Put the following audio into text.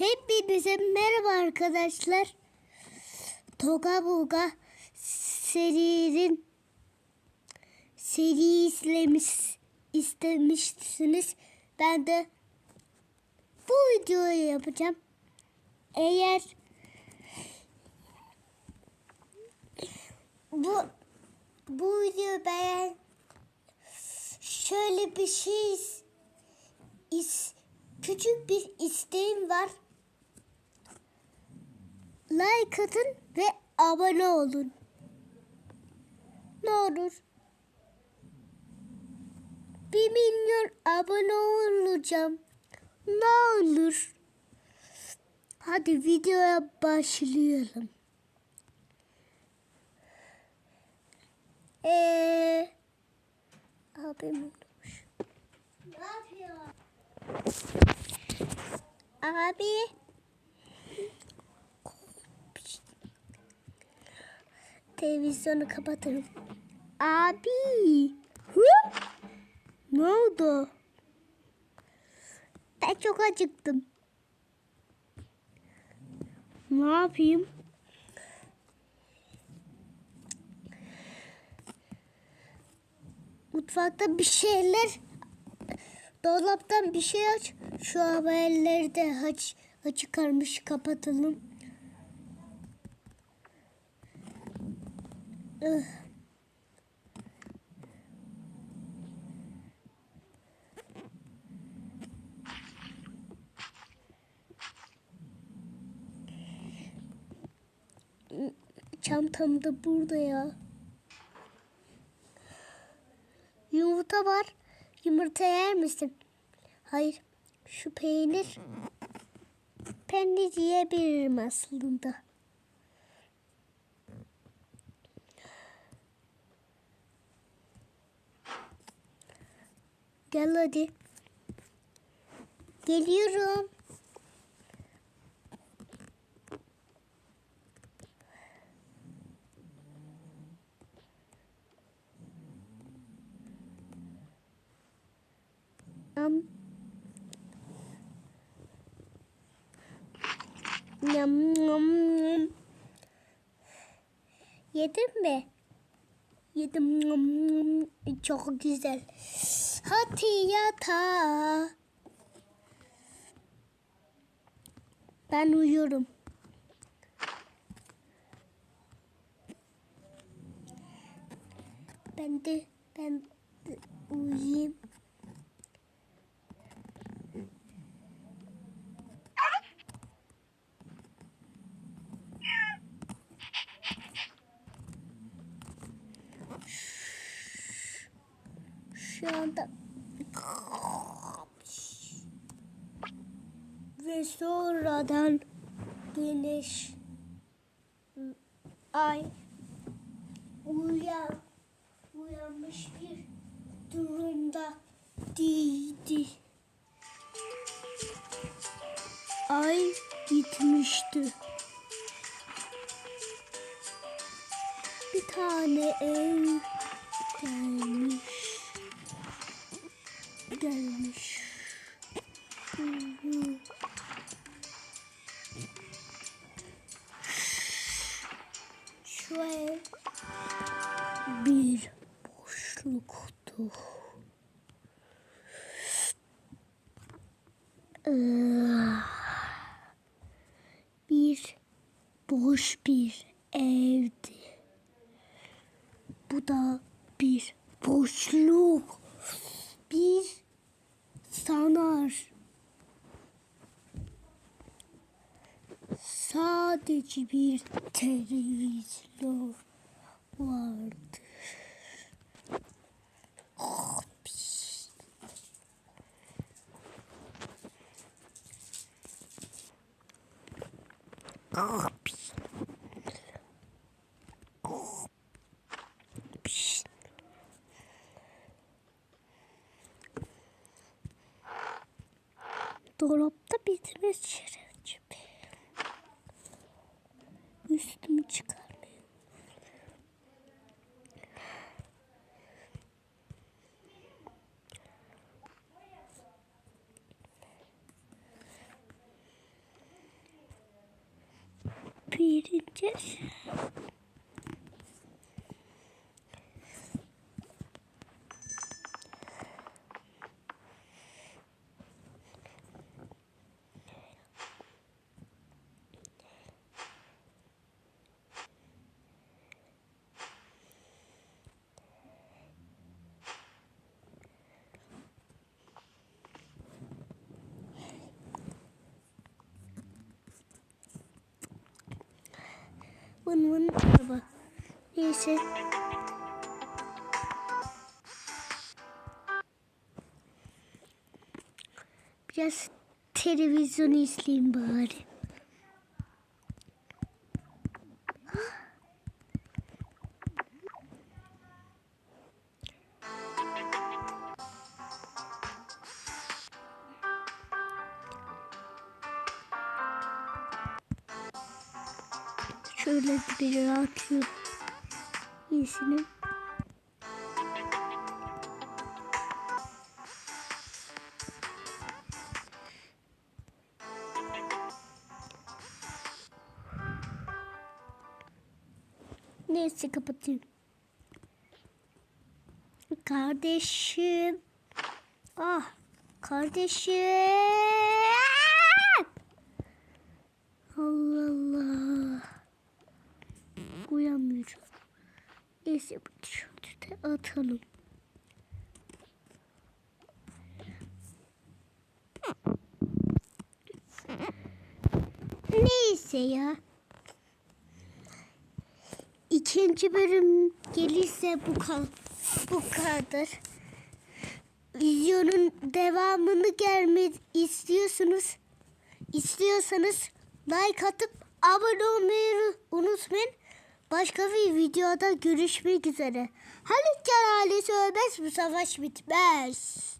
Hepinize merhaba arkadaşlar. Toga Boga serinin seri izlemiş istemişsiniz. Ben de bu videoyu yapacağım. Eğer bu bu videoyu beğen şöyle bir şey is, küçük bir isteğim var. Like atın ve abone olun. Ne olur. Bir milyon abone olacağım. Ne olur. Hadi videoya başlayalım. Eee abim unutmuş. Ne yapıyor? Abi. Televizyonu kapatırım. Abi. Hı? Ne oldu? Ben çok acıktım. Ne yapayım? Mutfakta bir şeyler Dolaptan bir şey aç. Şu haberleri de aç, açık kalmış kapatalım. Çantam da burada ya. Yumurta var. Yumurta yer misin? Hayır. Şu peynir. Peynir yiyebilirim aslında. Gel hadi. Geliyorum. Yam. Yam yam yam. Yedin mi? Yedim. Yam, yam. Çok güzel. Hadi yatağa. Ben uyuyorum. Ben de ben de Şu anda ve sonradan güneş ay uyan uyanmış bir durumda değildi. Ay gitmişti. Bir tane ev gelmiş. Gelmiş. Hı bir boşluktu. Bir boş bir evdi. Bu da bir boşluk. Bir sanar. Sadece bir televizyon vardı. Abi. Dolapta bitme çerçeve. Üstümü çıkarmayın. Birinci. Vın araba. Neyse. Biraz televizyon izleyeyim bari. Şöyle bir rahatlıyorum. İyisini. Neyse kapatayım. Kardeşim. Ah kardeşim. Neyse bu tişörtü atalım. Neyse ya. İkinci bölüm gelirse bu kal bu kadar. Videonun devamını gelmek istiyorsunuz. İstiyorsanız like atıp abone olmayı unutmayın. Başka bir videoda görüşmek üzere. Halit Can ailesi ölmez bu savaş bitmez.